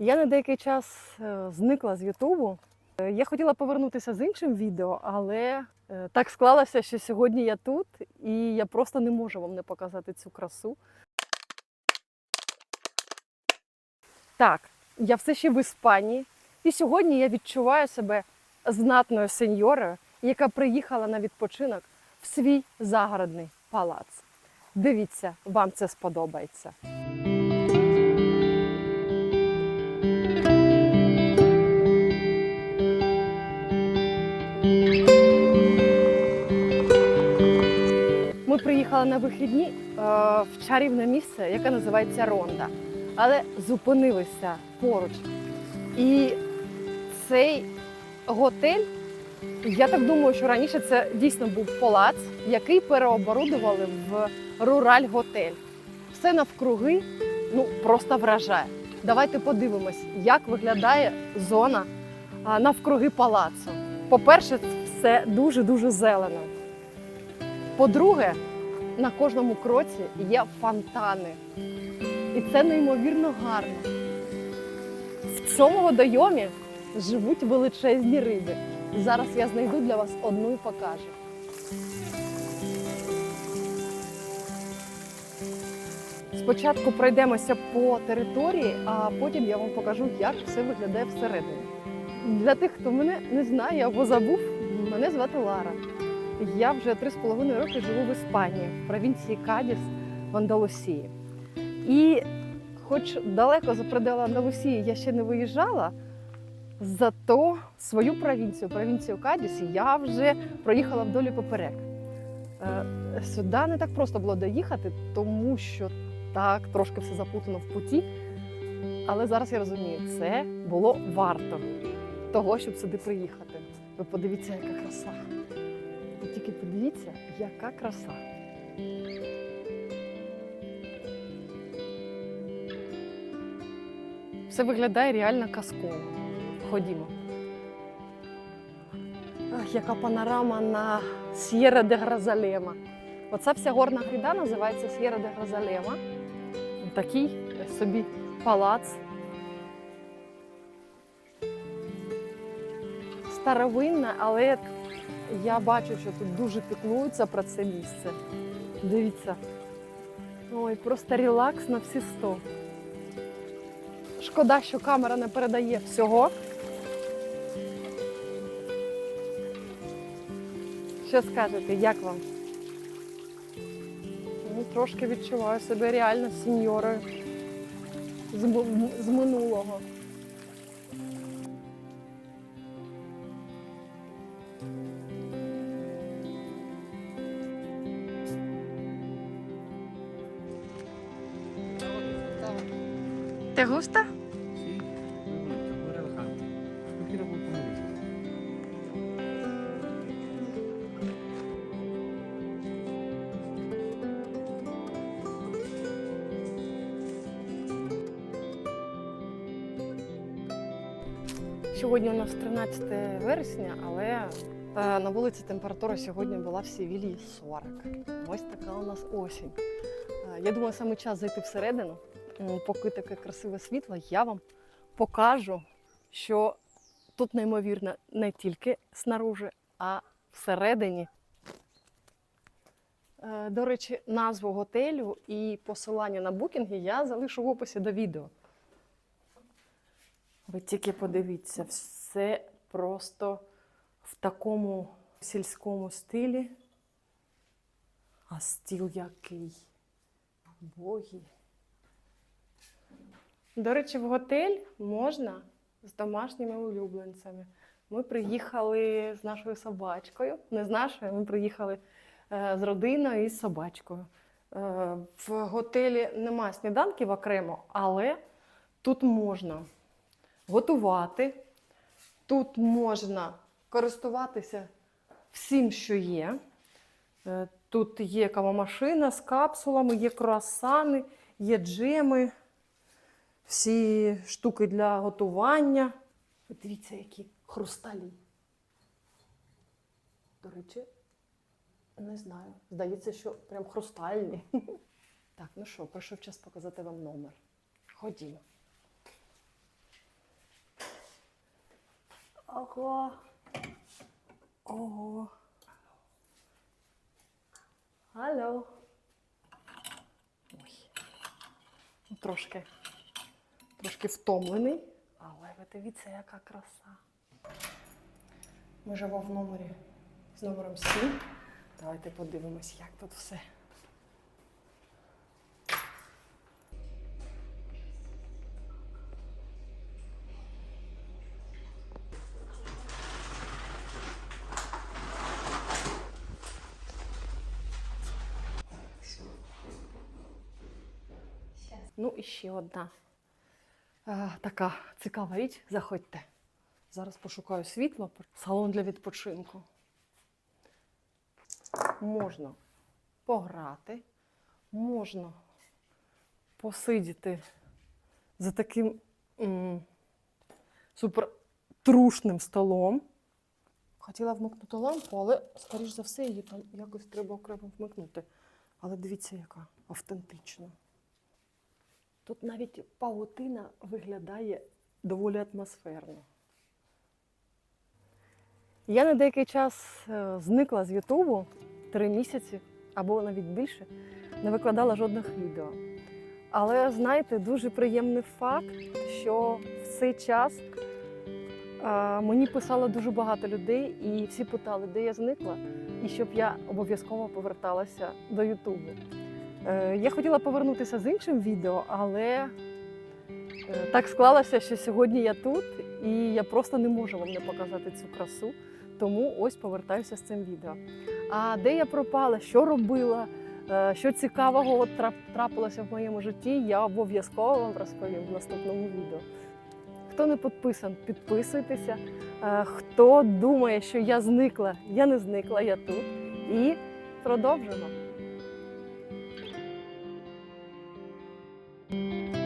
Я на деякий час е, зникла з Ютубу. Е, Я хотіла повернутися з іншим відео, але е, так склалося, що сьогодні я тут, і я просто не можу вам не показати цю красу. Так, я все ще в Іспанії, і сьогодні я відчуваю себе знатною сеньорою, яка приїхала на відпочинок в свій загородний палац. Дивіться, вам це сподобається. Ми приїхали на вихідні е, в чарівне місце, яке називається Ронда, але зупинилися поруч. І цей готель, я так думаю, що раніше це дійсно був палац, який переоборудували в рураль-готель. Все навкруги ну, просто вражає. Давайте подивимось, як виглядає зона навкруги палацу. По-перше, все дуже-дуже зелено. По-друге, на кожному кроці є фонтани. І це неймовірно гарно. В цьому водойомі живуть величезні риби. Зараз я знайду для вас одну і покажу. Спочатку пройдемося по території, а потім я вам покажу, як все виглядає всередині. Для тих, хто мене не знає або забув, мене звати Лара. Я вже три з половиною роки живу в Іспанії, в провінції Кадіс в Андалусії. І хоч далеко за предели Андалусії я ще не виїжджала, зато свою провінцію, провінцію Кадіс, я вже проїхала вдолі поперек. Е, Сюди не так просто було доїхати, тому що так трошки все заплутано в путі. Але зараз я розумію, це було варто того, щоб сюди приїхати. Ви подивіться, яка краса. Ви тільки подивіться, яка краса. Все виглядає реально казково. Ходімо. Ах, яка панорама на С'єра де Гразалема. Оця вся горна гряда називається С'єра де Гразалема. Такий собі палац. Старовинна, але я бачу, що тут дуже піклуються про це місце. Дивіться. Ой, просто релакс на всі сто. Шкода, що камера не передає всього. Що скажете, як вам? Ну, трошки відчуваю себе реально сеньорою з, з минулого. ¿Te gusta? Sí, bonito, muy relajante. Yo quiero. Сьогодні у нас 13 вересня, але е, на вулиці температура сьогодні була в Севілії 40. Ось така у нас осінь. Е, Я думаю, саме час зайти всередину. Поки таке красиве світло, я вам покажу, що тут неймовірно не тільки снаружи, а всередині. Е, До речі, назву готелю і посилання на букінги я залишу в описі до відео. Ви тільки подивіться, все просто в такому сільському стилі. А стіл який богий. До речі, в готель можна з домашніми улюбленцями. Ми приїхали з нашою собачкою. Не з нашою, ми приїхали е, з родиною і з собачкою. Е, В готелі немає сніданків окремо, але тут можна готувати. Тут можна користуватися всім, що є. Е, Тут є кавомашина з капсулами, є круасани, є джеми, всі штуки для готування. Дивіться, які хрусталі. До речі, не знаю. Здається, що прям хрустальні. Так, ну що, прийшов час показати вам номер. Ходімо. Ого. Ого. Алло. Ой. Ну, Трошки, трошки втомлений, але ви дивіться, яка краса. Ми живемо в номері з номером 7. Давайте подивимось, як тут все. Ну і ще одна така цікава річ. Заходьте. Зараз пошукаю світло. Салон для відпочинку. Можна пограти, можна посидіти за таким м, супертрушним столом. Хотіла вмикнути лампу, але, скоріш за все, її там якось треба окремо вмикнути. Але дивіться, яка автентична. Тут навіть павутина виглядає доволі атмосферно. Я на деякий час е, зникла з Ютубу три місяці або навіть більше, не викладала жодних відео. Але знаєте, дуже приємний факт, що в цей час е, мені писало дуже багато людей, і всі питали, де я зникла, і щоб я обов'язково поверталася до Ютубу. Е, Я хотіла повернутися з іншим відео, але е, так склалося, що сьогодні я тут, і я просто не можу вам не показати цю красу. Тому ось повертаюся з цим відео. А де я пропала, що робила, е, що цікавого трапилося в моєму житті, я обов'язково вам розповім в наступному відео. Хто не підписан, підписуйтеся. Хто думає, що я зникла, я не зникла, я тут. І продовжимо. Thank you.